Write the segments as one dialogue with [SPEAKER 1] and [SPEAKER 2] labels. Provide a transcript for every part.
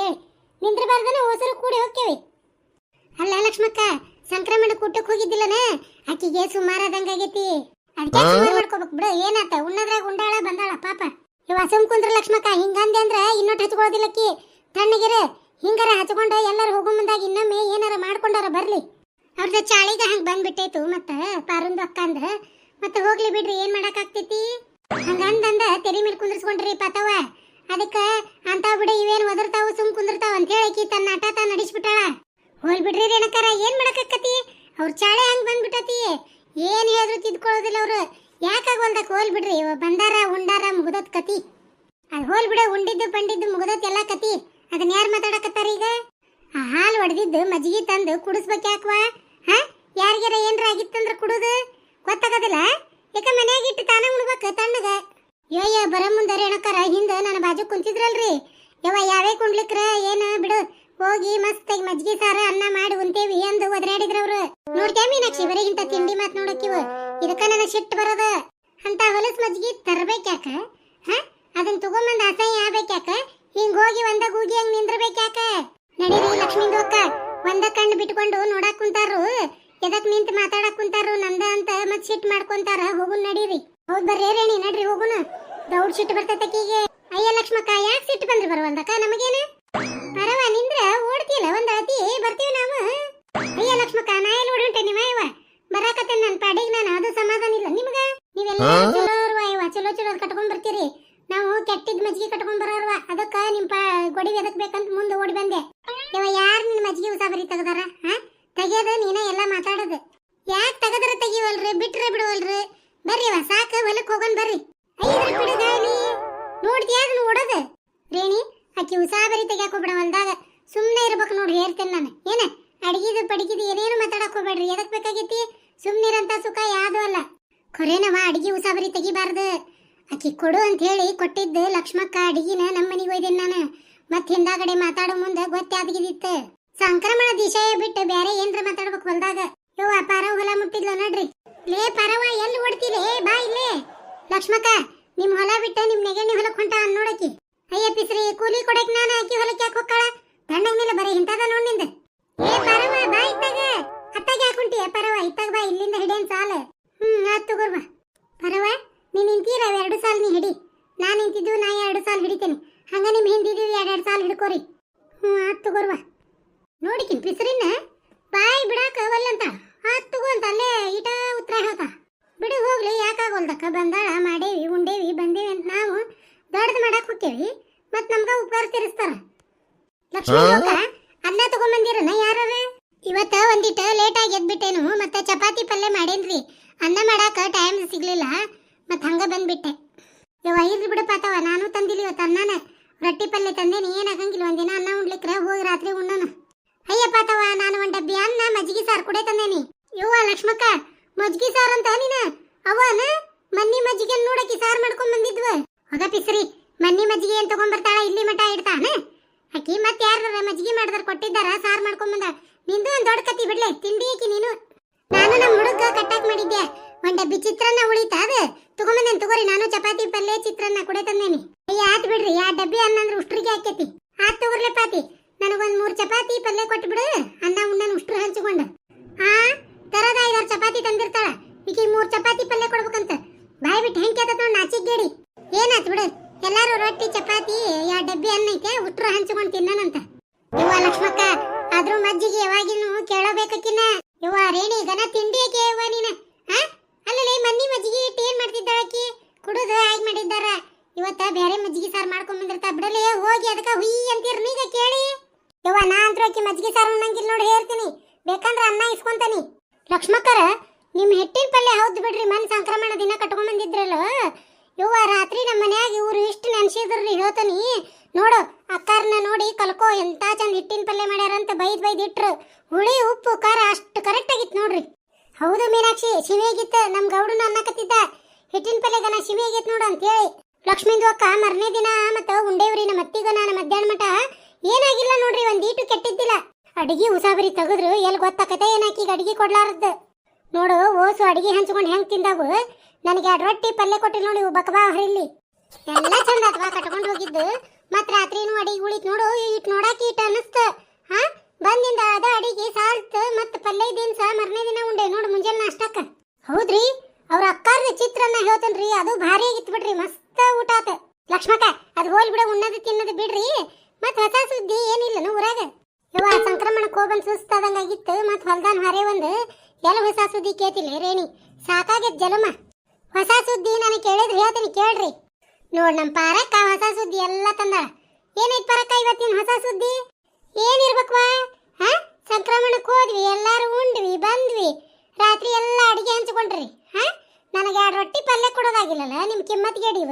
[SPEAKER 1] ಅಂತೇಳಿ ನಿಂದ್ರಬಾರ್ದನ ಹೋಸರು ಕೂಡಿ ಹೋಗ್ತೇವೆ ಅಲ್ಲ ಲಕ್ಷ್ಮಕ್ಕ ಸಂಕ್ರಮಣ ಕೂಟಕ್ಕೆ ಹೋಗಿದ್ದಿಲ್ಲನ? ಆಕಿಗೆ ಸುಮಾರಾದಂಗಾಗೈತಿ ಅದಕ್ಕೆ ಸುಮಾರು ಮಾಡ್ಕೋಬೇಕು ಬಿಡು ಏನಾತ? ಉಣ್ಣದ್ರಾಗ ಉಂಡಾಳ ಬಂದಾಳ ಪಾಪ. ಇವ ಸುಮ್ ಕುಂದ್ರ ಲಕ್ಷ್ಮಕ್ಕ ಹಿಂಗಂದೆ ಅಂದ್ರ ಇನ್ನೊಟ್ಟು ಹಚ್ಕೊಳ್ಳೋದಿಲ್ಲಕ್ಕಿ ತಣ್ಣಗಿರ ಹಿಂಗಾರ ಹಚ್ಕೊಂಡ ಎಲ್ಲರೂ ಹೋಗೋ ಮುಂದಾಗ ಇನ್ನೊಮ್ಮೆ ಏನಾರ ಮಾಡ್ಕೊಂಡಾರ ಬರ್ಲಿ. ಅವ್ರದ ಚಾಳಿಗೆ ಹಂಗ್ ಬಂದ್ಬಿಟ್ಟೈತು ಮತ್ತ ಪಾರುಂದು ಅಕ್ಕ ಅಂದ ಮತ್ತೆ ಹೋಗ್ಲಿ ಬಿಡ್ರಿ ಏನ್ ಮಾಡಕ್ಕಾಗ್ತೈತಿ? ಹಂಗಂದಂದ ತೆರಿ ಮೇಲೆ ಕುಂದ್ರಸ್ಕೊಂಡ್ರಿ ಪಾತವ ಅದಕ್ಕ ಅಂತ ಬಿಡ, ಇವೇನ್ ಒದರ್ತಾವು, ಸುಮ್ ಕುಂದಿರ್ತಾವ ಅಂತ ಹೇಳಿ ತನ್ನ ಆಟ ನಡೆಸ್ಬಿಟ್ಟಾಳ. ಹೋಲ್ ಬಿಡ್ರಿ ರೇಣಕಾರ ಏನ್ ಮಾಡಕತ್ತಿ ಅವ್ರ ಚಾಳೆ ಹಂಗ್ ಬಂದ್ಬಿಟ್ಟತಿ. ಏನ್ ಹೇಳಿದ್ರು ತಿದ್ಕೊಳ್ಳೋದಿಲ್ಲ ಅವ್ರು. ಯಾಕಾಗೋಲ್ದಕ್ ಹೋಲ್ ಬಿಡ್ರಿ ಬಂದಾರ, ಉಂಡಾರ, ಮುಗ್ದತ್ ಕತಿ. ಅದ್ ಹೋಲ್ ಬಿಡ, ಉಂಡಿದ್ದು, ಪಂಡಿದ್ದು, ಮುಗ್ದತ್ ಎಲ್ಲಾ ಕತಿ. ಅದನ್ನ ಯಾರು ಮಾತಾಡಕತ್ತಾರ ಈಗ? ಆ ಹಾಲು ಒಡೆದಿದ್ದು, ಮಜ್ಜಿಗೆ ತಂದು ಕುಡಿಸ್ಬೇಕು ಯಾಕವಾ? ಹಾ? ಯಾರಿಗಾರ ಏನ್ರ ಆಗಿತ್ತಂದ್ರ ಕುಡುದು? ಗೊತ್ತಾಗೋದಿಲ್ಲ? ಯಾಕ ಮನ್ಯಾಗ ಇಟ್ಟು ತಾನ ಉಣ್ಬೇಕು ತಣ್ಣಗ ಯೋಯ್ಯ ಬರ ಮುಂದೆ ರೇಣಕಾರ ಹಿಂದ ನನ್ನ ಬಾಜು ಕುಂತಿದ್ರಲ್ರಿ. ಯವ ಯಾವೇ ಕುಂಡ್ಲಿಕ್ರ, ಏನ, ಬಿಡು. ಹೋಗಿ ಮಸ್ತಾಗಿ ಮಜ್ಜಿಗೆ ಸಾರ, ಅನ್ನ ಮಾಡಿ ಉಂತೇವಿ ಎಂದು ಒದರಾಡಿದ್ರ ಅವ್ರು ನೋಡ್ತೇ ಮೀನಾಕ್ಷಿ ಬರೀ ಇಂಥ ತಿಂಡಿ ಮಾತ್ ನೋಡಕ್ಕಿವ ಇದಕ್ಕ ನನ್ನ ಸಿಟ್ಟು ಬರೋದ. ಅಂತ ಹೊಲಸ್ ಮಜ್ಜಿಗೆ ತರ್ಬೇಕ್ಯಾಕ? ಹ? ಅದನ್ನ ತಗೊಂಬಂದ್ ಅಸಹ್ಯ ಆಗ್ಬೇಕ್ಯಾಕ? ಹಿಂಗ್ ಹೋಗಿ ಒಂದ ಗೂಗಿ ಹಂಗ್ ನಿಂದ್ರಬೇಕ್ಯಾಕ? ನಡೀರಿ ಲಕ್ಷ್ಮೀ ಅಕ್ಕ ಒಂದ ಕಣ್ಣು ಬಿಟ್ಕೊಂಡು ನೋಡಕ್ ಕುಂತಾರು ಎದಕ್ ನಿಂತ್ ಮಾತಾಡಕ್ ಕುಂತಾರು ನಂದ ಅಂತ ಮತ್ ಸಿಟ್ ಮಾಡ್ಕೊಂತಾರ ಹೋಗು ನಡೀರಿ. ಹೌದ್ ಬರ್ರಿ ರೇಣಿ ನಡ್ರಿ ಹೋಗೋಣ. ದೌಡ್ ಸಿಟ್ಟು ಬರ್ತೈತಕೀಗೆ ಅಯ್ಯ ಲಕ್ಷ್ಮಕ್ಕ ಯಾಕೆ ಸಿಟ್ಟು ಬಂದ್ರೆ ಬರುವಂದಕ್ಕ ನಮಗೇನು? ಪರವ ನಿಂದ್ರ ಓಡ್ತಿಲ್ಲ ಒಂದ್ ಅತಿ ಬರ್ತೀವಿ ನಾವು. ಅಯ್ಯ ಲಕ್ಷ್ಮಕ್ಕ ನಾ ಎಲ್ಲಿ ಓಡುಂಟೆ ನೀವ ಇವ? ಬರಾಕತ್ತೆ ನನ್ ಪಾಡಿಗೆ ನಾನು ಅದು ಸಮಾಧಾನ ಇಲ್ಲ. ನಿಮ್ಗ? ನೀವೆಲ್ಲ ಚಲೋ ಇರುವ ಇವ ಚಲೋ ಚಲೋ ಕಟ್ಕೊಂಡ್ ಬರ್ತೀರಿ. ನಾವು ಕೆಟ್ಟಿದ್ ಮಜ್ಜಿಗೆ ಕಟ್ಕೊಂಡ್ ಬರೋರ್ವ. ಅದಕ್ಕ ನಿಮ್ ಪಾ ಗೊಡಿ ಎದಕ್ ಬೇಕಂತ ಮುಂದೆ ಓಡಿ ಬಂದೆ. ರೇಣಿ, ಆಕಿ ಉಸಾಬರಿ ಹೊಲ್ದಾಗ. ಸುಮ್ಮನೆ ಇರ್ಬೇಕು ನೋಡಿ, ಹೇಳ್ತೇನೆ ನಾನು. ಏನ? ಅಡಿಗಿದು ಪಡಿಗಿದು ಏನೇನು ಮಾತಾಡಕ್ ಹೋಗ್ಬೇಡ್ರಿ? ಎದಕ್ ಬೇಕಾಗೈತಿ? ಸುಮ್ಮನಿರಂತ ಸುಖ ಯಾವುದು ಅಲ್ಲ. ಖರೇನವ ಅಡಿಗೆ ಉಸಾಬರಿ ತೆಗಿಬಾರ್ದು. ಆಕಿ ಕೊಡು ಅಂತ ಹೇಳಿ ಕೊಟ್ಟಿದ್ದು ಲಕ್ಷ್ಮಕ್ಕ ಅಡಿಗಿನ ನಮ್ಮ ಮನೆಗೆ ಒಯ್ದೇನೆ ನಾನು. ಮತ್ತೆ ಹಿಂದಾಗಡೆ ಮಾತಾಡೋ ಮುಂದೆ ಗೊತ್ತಾದಗಿದಿತ್ತು. ಸಂಕ್ರಮಣ ದಿಶೆಯ ಬಿಟ್ಟು ಬೇರೆ ಏನ್ರ ಮಾತಾಡ್ಬೇಕು ಹೊಲ್ದಾಗ. ಯೋ ಪಾರವ್ ಹೊಲ ಮುಟ್ಟಿದ್ಲ ನೋಡ್ರಿ. ಲೇ, ಪಾರವ, ಎಲ್ಲಿ ಓಡ್ತೀರಿ? ಬಾ ಇಲ್ಲೇ. ಲಕ್ಷ್ಮಕ್ಕ, ನಿಮ್ ಹೊಲ ಬಿಟ್ಟ ನಿಮ್ ನೆಗಣ್ಣಿ ಹೊಲಕ್ ಹೊಂಟ ನೋಡಕಿ ಅಯ್ಯ ಪಿಸ್ರಿ ಕೂಲಿ ಕೊಡಕ್ ನಾನು ಆಕಿ ಹೊಲಕ್ಕೆ ಯಾಕೆ ಹೋಗ್ಕಳ ತಣ್ಣಗ ಮೇಲೆ ಬರೀ ಇಂಥದ ನೋಡ್ನಿಂದ. ಏ ಪರವ, ಬಾ ಇತ್ತಾಗ. ಅತ್ತಾಗ ಯಾಕೆ ಹೊಂಟಿಯ ಪರವ? ಇತ್ತಾಗ ಬಾ, ಇಲ್ಲಿಂದ ಹಿಡಿಯನ್ ಸಾಲ. ಹ್ಮ್ ಆತ್ ತಗೋರ್ ಪರವ ನೀ ನಿಂತೀರ ಎರಡು ಸಾಲ ನೀ ಹಿಡಿ. ನಾ ನಿಂತಿದ್ದು ನಾ ಎರಡು ಸಾಲ ಹಿಡಿತೇನೆ. ಹಂಗ ನಿಮ್ ಹಿಂದಿದ್ದು ಎರಡೆರಡು ಸಾಲ ಹಿಡ್ಕೋರಿ. ಹ್ಮ್ ಆತ್ ತಗೋರ್ ಬಾ. ನೋಡಿಕಿನ್ ಪಿಸ್ರಿನ ಬಾಯಿ ಬಿಡಾಕ ಅವಲ್ಲಂತ ಆತ್ ಅಂತ ಅಲ್ಲೇ ಇಟ ಉತ್ತರ ಹೇಳ್ತಾ. ಬಿಡು ಹೋಗ್ಲಿ ಯಾಕಾಗೋಲ್ದಕ್ಕ ಬಂದಾಳ? ಮಾಡೇವಿ ಉಂಡೇವಿ ಬಂದೇವಿ ಅಂತ ನಾವು ಹೋಕ್ಕೇವಿ ಮತ್ ನಮ್ಗ ಉಪಕಾರ ತೀರಿಸ್ತಾರ. ಲಕ್ಷ್ಮೀ ಲೋಕ ಅನ್ನ ತಗೊಂಬಂದಿರನ ಯಾರ ಇವತ್ತ ಒಂದಿಟ ಲೇಟ್ ಆಗಿ ಎದ್ಬಿಟ್ಟೇನು ಮತ್ತ ಚಪಾತಿ ಪಲ್ಯ ಮಾಡೇನ್ರಿ. ಅನ್ನ ಮಾಡಾಕ ಟೈಮ್ ಸಿಗ್ಲಿಲ್ಲ ಮತ್ ಹಂಗ ಬಂದ್ಬಿಟ್ಟೆ. ಯವ್ವ ಇರ್ಲಿ ಬಿಡಪ್ಪ ಪಾತವ ನಾನು ತಂದಿಲ್ಲ ಇವತ್ತು ಅನ್ನನ ರೊಟ್ಟಿ ಪಲ್ಯ ತಂದೇನಿ ಏನಾಗಂಗಿಲ್ಲ ಒಂದಿನ ಅನ್ನ ಉಣ್ಲಿಕ್ರ ಹೋಗಿ ರಾತ್ರಿ ಉಣ್ಣನ ಅಯ್ಯ ಪಾತವ ನಾನು ಒಂದ್ ಡಬ್ಬಿ ಅನ್ನ ಮಜ್ಜಿಗೆ ಸಾರು ಕುಡೆ ತಂದೇನಿ ಯವ್ವ ಲಕ್ಷ್ಮಕ್ಕ ಮಜ್ಜಿಗೆ ಸಾರು ಅಂತ ನೀನ ಅವನ ಮನ್ನಿ ಮಜ್ಜಿಗೆ ನೋಡಕಿ ಸಾರು ಮಾಡ್ಕೊಂಡ್ ಬಂದಿದ್ವ ಹೋಗ ಪಿಸ್ರಿ ಮನ್ನಿ ಮಜ್ಜಿಗೆ ಏನ್ ತಗೊಂಡ್ ಬರ್ತಾಳ ಇಲ್ಲಿ ಮಠ ಇಡ್ತಾನ ಅಕ್ಕಿ ಮತ್ತೆ ಯಾರ ಮಜ್ಜಿಗೆ ಮಾಡ್ದಾರ ಕೊಟ್ಟಿದ್ದಾರ? ಸಾರ್ ಮಾಡ್ಕೊಂಡ್ ಬಂದ ನಿಂದು ಒಂದ್ ದೊಡ್ಡ ಕತಿ ಬಿಡ್ಲೆ, ತಿಂಡಿ ನೀನು. ನಾನು ನಮ್ಮ ಹುಡುಗ ಕಟ್ಟಾಕ್ ಮಾಡಿದ್ದೆ. ಒಂದ್ ಡಬ್ಬಿ ಚಿತ್ರಾನ್ನ ಉಳಿತಾ ಅದ? ತಗೊಂಬಂದೇನ್ ತಗೋರಿ, ನಾನು ಚಪಾತಿ ಪಲ್ಲೆ ಚಿತ್ರಾನ್ನ ಕುಡೆ ತಂದೇನಿ. ಆತ್ ಬಿಡ್ರಿ, ಆ ಡಬ್ಬಿ ಅನ್ನ ಅಂದ್ರೆ ಉಷ್ಟ್ರಿಗೆ ಹಾಕೈತಿ ಆತ್ ತಗೋರ್ಲೆ ಪಾತಿ. ನನಗೊಂದ್ ಮೂರ್ ಚಪಾತಿ, ಪಲ್ಯ ಕೊಟ್ಬಿಡು. ಅನ್ನ ಉಣ್ಣನ್ ಉಷ್ಟ್ರು ಹಂಚಿಕೊಂಡ ಆ ತರದ ಐದಾರು ಚಪಾತಿ ತಂದಿರ್ತಾಳ ಈಗ ಮೂರ್ ಚಪಾತಿ ಪಲ್ಯ ಕೊಡ್ಬೇಕಂತ ಬಾಯ್ ಬಿಟ್ಟು ಹೆಂಗ್ ಕೇತತ್ ನೋಡ್ ನಾಚಿಕ್ ಏನಾತ್ ಬಿಡು ಎಲ್ಲಾರು ರೊಟ್ಟಿ ಚಪಾತಿ ಯಾ ಡಬ್ಬಿ ಅನ್ನ ಐತೆ ಉಟ್ರು ಹಂಚ್ಕೊಂಡ್ ತಿನ್ನನಂತ ಇವ ಲಕ್ಷ್ಮಕ್ಕ ಆದ್ರೂ ಮಜ್ಜಿಗೆ ಯಾವಾಗಿನೂ ಕೇಳಬೇಕಕ್ಕಿನ್ನ ಇವ ರೇಣಿ ಗನ ತಿಂಡಿ ಯಾಕೆ ಇವ ನೀನ ಆ ಅಲ್ಲಲ್ಲಿ ಮನ್ನಿ ಮಜ್ಜಿಗೆ ಇಟ್ಟು ಏನ್ ಮಾಡ್ತಿದ್ದಾಳಕಿ ಕುಡುದು ಆಗಿ ಮಾಡಿದ್ದಾರ ಇವತ್ತ ಬೇರೆ ಮಜ್ಜಿಗೆ ಸಾರು ಮಾಡ್ಕೊಂಡ್ ಬಂದಿರ್ತಾ ಬಿಡಲಿ ಹೋಗಿ ಅದಕ್ಕ ಹುಯ್ ಅಂತೀರ್ ನೀಗ ಕೇಳಿ ಇವ ನಾ ಅಂತ್ರು ಆಕಿ ಮಜ್ಜಿಗೆ ಸಾರು ಉಣ್ಣಂಗಿಲ್ಲ ನೋಡಿ, ಹೇಳ್ತೀನಿ. ಬೇಕಂದ್ರ ಅನ್ನ ಇಸ್ಕೊಂತಾನಿ. ಲಕ್ಷ್ಮಕ್ಕರ ನಿಮ್ಮ ಹೆಟ್ಟಿನ ಪಲ್ಯ ಹೌದು ಬಿಡ್ರಿ, ಮನ್ ಸಂಕ್ರಮಣ ದಿನ ಕಟ್ಕೊಂಡ್ ಬಂದಿದ್ರಲ್ಲ ಇವ ರಾತ್ರಿ ನಮ್ಮ ಮನ್ಯಾಗ ಇವ್ರು ಇಷ್ಟು ನೆನ್ಸಿದ್ರಿ ಹೇಳ್ತಾನಿ. ನೋಡು ಅಕ್ಕಾರನ್ನ ನೋಡಿ ಕಲ್ಕೋ, ಎಂತ ಚಂದ ಹಿಟ್ಟಿನ ಪಲ್ಯ ಮಾಡ್ಯಾರಂತ ಬೈದ್ ಬೈದ್ ಇಟ್ರು. ಹುಳಿ, ಉಪ್ಪು, ಖಾರ ಅಷ್ಟು ಕರೆಕ್ಟ್ ಆಗಿತ್ತು ನೋಡ್ರಿ. ಹೌದು ಮೀನಾಕ್ಷಿ ಶಿವೆ ಆಗಿತ್ತ ನಮ್ ಗೌಡನ ಅನ್ನಕತ್ತಿದ್ದ. ಹಿಟ್ಟಿನ ಪಲ್ಯಗನ ಆಗೈತ್ ನೋಡು ಅಂತೇಳಿ. ಲಕ್ಷ್ಮೀಂದು ಅಕ್ಕ ಮರನೇ ದಿನ ಮತ್ತ ಉಂಡೇವ್ರಿ ನಮ್ಮ ನಾನು ಮಧ್ಯಾಹ್ನ ಮಟ ಏನಾಗಿಲ್ಲ ನೋಡ್ರಿ ಒಂದ್ ಈಟು ಕೆಟ್ಟಿದ್ದಿಲ್ಲ. ಅಡಿಗೆ ಉಸಾಬರಿ ತೆಗೆದ್ರು ಎಲ್ಲಿ ಗೊತ್ತಾಕತೆ ಏನಾಕೀಗ ಅಡಿಗೆ ಕೊಡ್ಲಾರದ್ದು? ನೋಡು, ಓಸು ಅಡಿಗೆ ಹಂಚ್ಕೊಂಡು ಹೆಂಗ್ ತಿಂದಾವು ನನಗೆ ಎರಡು ರೊಟ್ಟಿ ಪಲ್ಯ ಕೊಟ್ಟಿಲ್ಲ ನೋಡಿ ಬಕಬಾ ಹರಿಲಿ. ಎಲ್ಲ ಚಂದ ಅಥವಾ ಕಟ್ಕೊಂಡು ಹೋಗಿದ್ದು. ಮತ್ ರಾತ್ರಿನೂ ಅಡಿಗೆ ಉಳಿತ್ ನೋಡು, ಇಟ್ ನೋಡಾಕಿ ಇಟ್ ಅನಸ್ತ ಹಾ? ಬಂದಿಂದ ಅದ ಅಡಿಗೆ ಸಾಲ್ತ್ ಮತ್ ಪಲ್ಯ ದಿನಸ ಮರನೇ ದಿನ ಉಂಡೆ ನೋಡು ಮುಂಜಾನೆ ನಾಷ್ಟಕ್ಕ ಹೌದ್ರಿ ಅವ್ರ ಅಕ್ಕಾರ್ದ ಚಿತ್ರನ್ನ ಹೇಳ್ತೇನ್ರಿ ಅದು ಭಾರಿ ಆಗಿತ್ತು ಬಿಡ್ರಿ ಮಸ್ತ್ ಊಟ ಆತ ಲಕ್ಷ್ಮಕ್ಕ ಅದು ಹೋಲ್ ಬಿಡ ಉಣ್ಣದು ತಿನ್ನದು ಬಿಡ್ರಿ ಮತ್ ಹೊಸ ಸುದ್ದಿ ಏನಿಲ್ಲ ಊರಾಗ ಇವ ಸಂಕ್ರಮಣಕ್ಕೆ ಹೋಗಲ್ ಸುಸ್ತಾದಂಗಾಗಿತ್ತು ಮತ್ ಹೊಲ್ದಾನ್ ಹರೆ ಒಂದು ಎಲ್ಲ ಹೊಸ ಸುದ್ದಿ ಕೇತಿಲ್ಲ ಸಾಕಾಗ್ಯದ ಜನಮ. ಹೊಸ ಸುದ್ದಿ ನಾನು ಕೇಳಿದ್ರೆ ಹೇಳ್ತೀನಿ, ಕೇಳ್ರಿ. ನೋಡ್ ನಮ್ಮ ಪಾರಕ್ಕ ಹೊಸ ಸುದ್ದಿ ಎಲ್ಲ ತಂದಾಳ. ಏನೈತ್ ಪಾರಕ್ಕ ಇವತ್ತಿನ ಹೊಸ ಸುದ್ದಿ? ಏನಿರ್ಬೇಕ್ವಾ? ಹ? ಸಂಕ್ರಮಣಕ್ಕೆ ಹೋದ್ವಿ, ಎಲ್ಲಾರು ಉಂಡ್ವಿ, ಬಂದ್ವಿ. ರಾತ್ರಿ ಎಲ್ಲ ಅಡಿಗೆ ಹಂಚ್ಕೊಂಡ್ರಿ. ಹಾ? ನನಗೆ ಎರಡು ರೊಟ್ಟಿ ಪಲ್ಯ ಕೊಡೋದಾಗಿಲ್ಲಲ್ಲ ನಿಮ್ ಕಿಮ್ಮತ್ ಗೆಡಿವ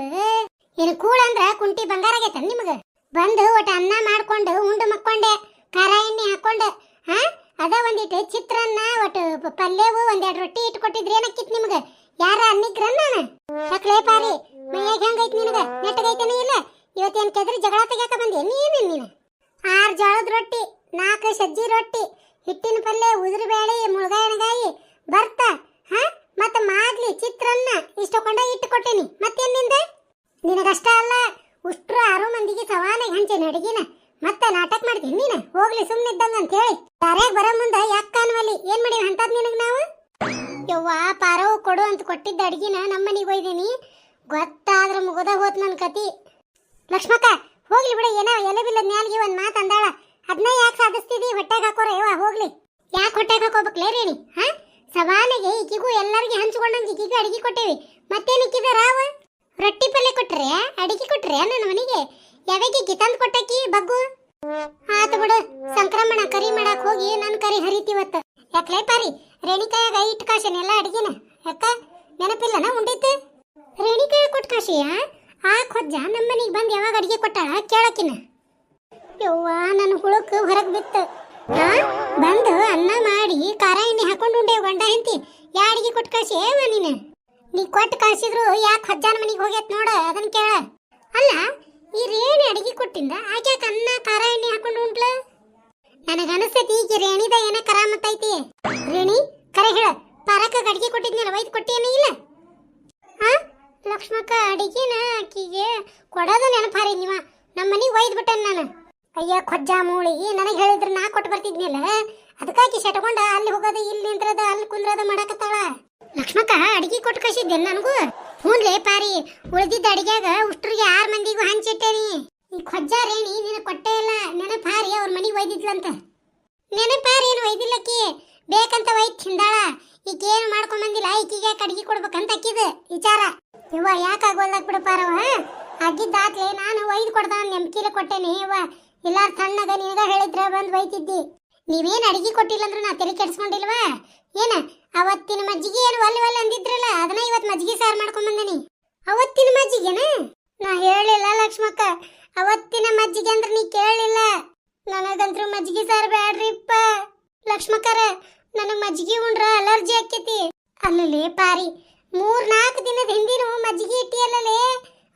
[SPEAKER 1] ಏನು ಕೂಳ ಅಂದ್ರ ಕುಂಟಿ ಬಂಗಾರ ಆಗೈತ ನಿಮ್ಗ? ಬಂದು ಒಟ್ಟು ಅನ್ನ ಮಾಡ್ಕೊಂಡು ಉಂಡು ಮಕ್ಕೊಂಡೆ, ಖಾರ ಎಣ್ಣೆ ಹಾಕೊಂಡು, ಹಾ? ಅದ ಒಂದಿಟ್ಟು ಚಿತ್ರಾನ್ನ, ಒಟ್ಟು ಪಲ್ಯವು ಒಂದೆರಡು ರೊಟ್ಟಿ ಇಟ್ಟು ಕೊಟ್ಟಿದ್ರಿ ಏನಕ್ಕಿತ್ತು ನಿಮ್ಗೆ? ಯಾರ ಅನ್ನಿಗ್ರನ್ನ ಸಕ್ಳೆ ಪಾರಿ, ಮೈಯಾಗ ಹೆಂಗೈತಿ ನಿನಗ? ನೆಟ್ಟಗೈತೇನೆ ಇಲ್ಲ. ಇವತ್ತೇನ್ ಕೆದ್ರಿ ಜಗಳ ತೆಗ್ಯಾಕ ಬಂದೆ? ನೀನು ನೀನು? ಆರು ಜೋಳದ ರೊಟ್ಟಿ, ನಾಲ್ಕು ಸಜ್ಜಿ ರೊಟ್ಟಿ, ಹಿಟ್ಟಿನ ಪಲ್ಯ ಉದುರು ಬೇಳೆ ಮುಳುಗಾಯಣಗಾಯಿ ಬರ್ತ ಹಾ? ಮತ್ತೆ ಮಾದ್ಲಿ, ಚಿತ್ರಾನ್ನ ಇಷ್ಟು ಕೊಂಡ ಇಟ್ಟು ಕೊಟ್ಟೇನಿ ಮತ್ತೇನ್ನಿಂದ? ನಿನಗಷ್ಟ ಅಲ್ಲ, ಉಷ್ಟ್ರು ಆರು ಮಂದಿಗೆ ಸವಾನಾಗಿ ಹಂಚೆ ಅಡಿಗೆನ. ಮತ್ತೆ ನಾಟಕ ಮಾಡ್ತೀನಿ ನೀನ? ಹೋಗ್ಲಿ ಸುಮ್ಮನೆ ಇದ್ದಂಗ ಅಂತ ಹೇಳಿ. ದಾರ್ಯಾಗ ಬರೋ ಮುಂದೆ ಯಾಕೆ ಕಾಣುವಲ್ಲಿ ಏನ್ ಮಾಡಿ ಅಂತದ್ ನಿನಗ್ ನಾವು? ಯವ್ವ ಪಾರವ್ ಕೊಡು ಅಂತ ಕೊಟ್ಟಿದ್ದ ಅಡ್ಗಿನ ನಮ್ಮ ಮನೆಗೆ ಒಯ್ದೀನಿ. ಗೊತ್ತಾದ್ರ ಮುಗದ ಹೋತ್ ನನ್ನ ಕತಿ. ಲಕ್ಷ್ಮಕ್ಕ, ಹೋಗ್ಲಿ ಬಿಡ, ಏನೋ ಎಲೆ ಜ್ಞಾನಿಗೆ ಒಂದು ಒಂದ್ ಮಾತು ಅಂದಾಳ. ಅದನ್ನ ಯಾಕೆ ಸಾಧಿಸ್ತಿದಿ? ಹೊಟ್ಟೆಗೆ ಹಾಕೋರ, ಯವ್ವ, ಹೋಗ್ಲಿ. ಯಾಕೆ ಹೊಟ್ಟೆಗೆ ಹಾಕೋಬೇಕ್ಲೇ ರೀ ಹ? ಸವಾಲಿಗೆ ಈಕಿಗೂ ಎಲ್ಲರಿಗೆ ಹಂಚ್ಕೊಂಡಂಗೆ ಈಕಿಗೂ ಅಡಿಗೆ ಕೊಟ್ಟೇವಿ. ಮತ್ತೇನ್ ಇಕ್ಕಿದ ರಾವ? ರೊಟ್ಟಿ ಪಲ್ಯ ಕೊಟ್ರೆ, ಅಡಿಗೆ ಕೊಟ್ರೆ ನನ್ನ ಮನೆಗೆ ಯಾವಾಗ ತಂದು ಕೊಟ್ಟಕಿ ಬಗ್ಗು? ಆತ ಬಿಡು, ಸಂಕ್ರಮಣ ಕರಿ ಮಾಡಕ್ ಹೋಗಿ ನನ್ ಕರಿ ಹರಿತಿವತ್ತ. ಯಾಕ್ಲೇ ಪಾರಿ, ರೇಣಿಕಾಯಾಗ ಇಟ್ ಕಾಶನ್ ಎಲ್ಲ ಅಡಿಗೆನ? ಯಾಕ? ನೆನಪಿಲ್ಲನ ಉಂಡಿತ್ತು? ರೇಣಿಕಾಯ ಕೊಟ್ ಕಾಶಿಯ? ಆ ಕೊಜ್ಜ ನಮ್ಮನಿಗೆ ಬಂದು ಯಾವಾಗ ಅಡಿಗೆ ಕೊಟ್ಟಾಳ ಕೇಳಕಿನ? ಯವ್ವ ನನ್ನ ಹುಳುಕ್ ಹೊರಗ್ ಬಿತ್ತು. ಹಾ ಬಂದು ಅನ್ನ ಮಾಡಿ ಖಾರ ಎಣ್ಣೆ ಹಾಕೊಂಡು ಉಂಡೆ ಗಂಡ ಹೆಂತಿ ಯಾ ಅಡಿಗೆ ಕೊಟ್ಟು ಕಳ್ಸಿ ಏವ ನೀನು? ನೀ ಕೊಟ್ಟು ಕಳ್ಸಿದ್ರು ಯಾಕೆ ಹಜ್ಜಾನ ಮನೆಗೆ ಹೋಗ್ಯತ್ ನೋಡ ಅದನ್ನ ಕೇಳ. ಅಲ್ಲ ಈ ರೇಣಿ ಅಡಿಗೆ ಕೊಟ್ಟಿಂದ? ಆಕೆ ಯಾಕೆ ಅನ್ನ, ಖಾರ ಎಣ್ಣೆ ಹಾಕೊಂಡು ಉಂಟ್ಲ? ನನಗ ಅನಿಸ್ತೈತಿ ಈಗ ರೇಣಿದ ಏನ ಕರಾಮತ್ತೈತಿ ರೇಣಿ, ಕರೆ ಹೇಳ. ಪರಕ ಅಡಿಗೆ ಕೊಟ್ಟಿದ್ನಲ್ಲ ವೈದ್ ಕೊಟ್ಟೇನ ಇಲ್ಲ? ಹಾ ಲಕ್ಷ್ಮಕ್ಕ ಅಡಿಗೆನ ಆಕಿಗೆ ಕೊಡೋದ ನೆನಪಾರಿ ನೀವ. ನಮ್ಮ ಮನಿಗೆ ಒಯ್ದು ಬಿಟ್ಟೆ ನಾನು. ಅಯ್ಯ, ಕೊಜ್ಜ ಮೂಳಿಗೆ ನನಗೆ ಹೇಳಿದ್ರೆ ನಾ ಕೊಟ್ಟು ಬರ್ತಿದ್ನಲ್ಲ? ಅದಕ್ಕಾಗಿ ಶೆಟ್ಕೊಂಡ ಅಲ್ಲಿ ಹೋಗೋದು, ಇಲ್ಲಿ ನಿಂತ್ರದ, ಅಲ್ಲಿ ಕುಂದ್ರದ ಮಾಡಕತ್ತಾಳ. ಲಕ್ಷ್ಮಕ್ಕ, ಅಡಿಗೆ ಕೊಟ್ಟು ಕಳಿಸಿದ್ದೆ ನನಗೂ. ಹ್ಞೂನ್ಲೇ ಪಾರಿ, ಉಳಿದಿದ್ದ ಅಡಿಗ್ಯಾಗ ಉಷ್ಟ್ರಿಗೆ ಆರು ಮಂದಿಗೂ ಹಂಚಿಟ್ಟೇನಿ ಈ ಕೊಜ್ಜ ರೇಣಿ ನಿನ್ನ ಕೊಟ್ಟೆ ಇಲ್ಲ. ನೆನಪಾರಿ ಅವ್ರ ಮನೆಗೆ ಒಯ್ದಿದ್ಲಂತ. ನೆನಪಾರಿ ಏನು ಒಯ್ದಿಲ್ಲಕ್ಕಿ? ಬೇಕಂತ ಒಯ್ದು ತಿಂದಾಳ. ಈಗೇನು ಮಾಡ್ಕೊಂಡ್ ಬಂದಿಲ್ಲ, ಈಕಿಗೆ ಕಡ್ಗಿ ಕೊಡ್ಬೇಕಂತ ಅಕ್ಕಿದ ವಿಚಾರ. ಇವ ಯಾಕೆ ಆಗೋಲ್ದಾಗ ಬಿಡಪಾರವ ಆಗಿದ್ದಾತ್ಲೆ ನಾನು ಒಯ್ದು ಕೊಡ್ದ ನೆಮ್ಕೀಲೆ ಕೊಟ್ಟೇನಿ ಇವ ಇಲ್ಲ ಸಣ್ಣಗ ನಿನಗ ಹೇಳಿದ್ರ ಬಂದು ಒಯ್ತಿದ್ದಿ. ನೀವೇನು ಅಡಿಗೆ ಕೊಟ್ಟಿಲ್ಲ ಅಂದ್ರೆ ನಾ ತೆರೆ ಕೆಡ್ಸ್ಕೊಂಡಿಲ್ವಾ? ಏನ? ಅವತ್ತಿನ ಮಜ್ಜಿಗೆ ಏನು ಒಲ್ಲೆ ಒಲ್ಲೆ ಅಂದಿದ್ರಲ್ಲ, ಅದನ್ನ ಇವತ್ ಮಜ್ಜಿಗೆ ಸಾರು ಮಾಡ್ಕೊಂಡ್ ಬಂದನಿ. ಅವತ್ತಿನ ಮಜ್ಜಿಗೆನ? ನಾ ಹೇಳಿಲ್ಲ ಲಕ್ಷ್ಮಕ್ಕ. ಅವತ್ತಿನ ಮಜ್ಜಿಗೆ ಅಂದ್ರೆ ನೀ ಕೇಳಿಲ್ಲ. ನನಗಂತ್ರ ಮಜ್ಜಿಗೆ ಸಾರು ಬ್ಯಾಡ್ರಿಪ್ಪ. ಲಕ್ಷ್ಮಕ್ಕರ, ನನಗ್ ಮಜ್ಜಿಗೆ ಉಂಡ್ರ ಅಲರ್ಜಿ ಆಕೈತಿ ಅಲ್ಲಲೇ ಪಾರಿ ಮೂರ್ ನಾಲ್ಕು ದಿನದ ಹಿಂದಿನ ಮಜ್ಜಿಗೆ ಇಟ್ಟಿಯಲ್ಲಲೇ,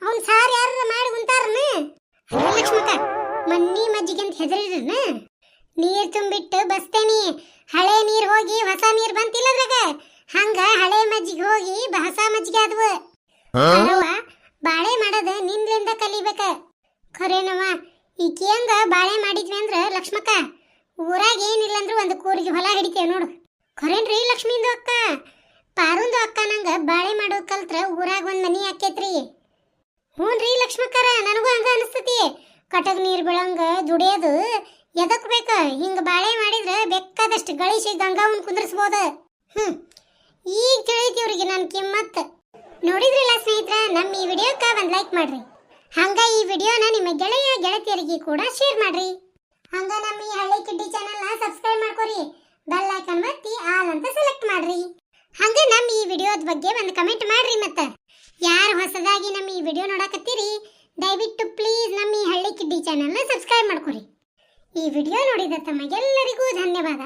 [SPEAKER 1] ಅವ್ನ್ ಸಾರ್ ಯಾರ ಮಾಡಿ ಉಂತಾರನ? ಲಕ್ಷ್ಮಕ್ಕ, ಮನ್ನಿ ಮಜ್ಜಿಗೆ ಅಂತ ಹೆದರಿದ್ರನ ನೀರ್ ತುಂಬಿಟ್ಟು ಬಸ್ತೇನಿ ಹಳೆ ನೀರ್ ಹೋಗಿ ಹೊಸ ನೀರ್ ಬಂತಿಲ್ಲ ಅದ್ರಾಗ. ಹಂಗ ಹಳೆ ಮಜ್ಜಿಗೆ ಹೋಗಿ ಹೊಸ ಮಜ್ಜಿಗೆ ಆದ್ವು. ಅರವ್ವ, ಬಾಳೆ ಮಾಡೋದ ನಿನ್ನಿಂದ ಕಲಿಬೇಕ. ಖರೇನವ ಈಕೇಂಗ ಬಾಳೆ ಮಾಡಿದ್ವಿ ಅಂದ್ರ ಲಕ್ಷ್ಮಕ್ಕ. ಊರಾಗ ಏನಿಲ್ಲ ಅಂದ್ರೆ ಒಂದು ಕೂರಿಗೆ ಹೊಲ ಹಿಡಿತೇವೆ ನೋಡು. ಖರೇನ್ರಿ ಲಕ್ಷ್ಮಿಂದು ಅಕ್ಕ? ಪಾರುಂದು ಅಕ್ಕ ನಂಗ ಬಾಳೆ ಮಾಡೋದ್ ಕಲ್ತ್ರ ಊರಾಗ ಒಂದ್ ಮನಿ ಆಕೇತ್ರಿ ಹ್ಞೂನ್ರಿ ಲಕ್ಷ್ಮಕ್ಕರ ನನಗೂ ಹಂಗ ಅನಿಸ್ತತಿ ಕಟಕ್ ನೀರ್ ಬೀಳಂಗ ದುಡಿಯೋದು. ಎದಕ್ ಬೇಕ? ಹಿಂಗ ಬಾಳೆ ಮಾಡಿದ್ರೆ ಬೇಕಾದಷ್ಟು ಗಳಿಸಿ ಗಂಗಾವನ್ ಕುಂದ್ರಸ್ಬೋದ. ಹ್ಮ್. ಈಗ ತಿಳಿತಿ ಇವ್ರಿಗೆ ನನ್ನ ಕಿಮ್ಮತ್. ನೋಡಿದ್ರಲ್ಲ ಸ್ನೇಹಿತರ ನಮ್ಮ ಈ ವಿಡಿಯೋಕ್ಕೆ ಒಂದು ಲೈಕ್ ಮಾಡ್ರಿ. ಹಂಗ ಈ ವಿಡಿಯೋನ ನಿಮ್ಮ ಗೆಳೆಯ ಗೆಳತಿಯರಿಗೆ ಕೂಡ ಶೇರ್ ಮಾಡ್ರಿ. ಹಂಗ ನಮ್ಮ ಈ ಹಳ್ಳಿ ಕಿಡ್ಡಿ ಚಾನೆಲ್ನ ಸಬ್ಸ್ಕ್ರೈಬ್ ಮಾಡ್ಕೊರಿ. ಬೆಲ್ ಐಕನ್ ಒತ್ತಿ ಆಲ್ ಅಂತ ಸೆಲೆಕ್ಟ್ ಮಾಡ್ರಿ. ಹಂಗ ನಮ್ಮ ಈ ವಿಡಿಯೋದ ಬಗ್ಗೆ ಒಂದು ಕಮೆಂಟ್ ಮಾಡ್ರಿ ಮತ್ತೆ. ಯಾರು ಹೊಸದಾಗಿ ನಮ್ಮ ಈ ವಿಡಿಯೋ ನೋಡಕತ್ತೀರಿ? ದಯವಿಟ್ಟು ಪ್ಲೀಸ್ ನಮ್ಮ ಈ ಹಳ್ಳಿ ಕಿಡ್ಡಿ ಚಾನೆಲ್ನ ಸಬ್ಸ್ಕ್ರೈಬ್ ಮಾಡ್ಕೊರಿ ಈ ವಿಡಿಯೋ ನೋಡಿದ ತಮಗೆಲ್ಲರಿಗೂ ಧನ್ಯವಾದ.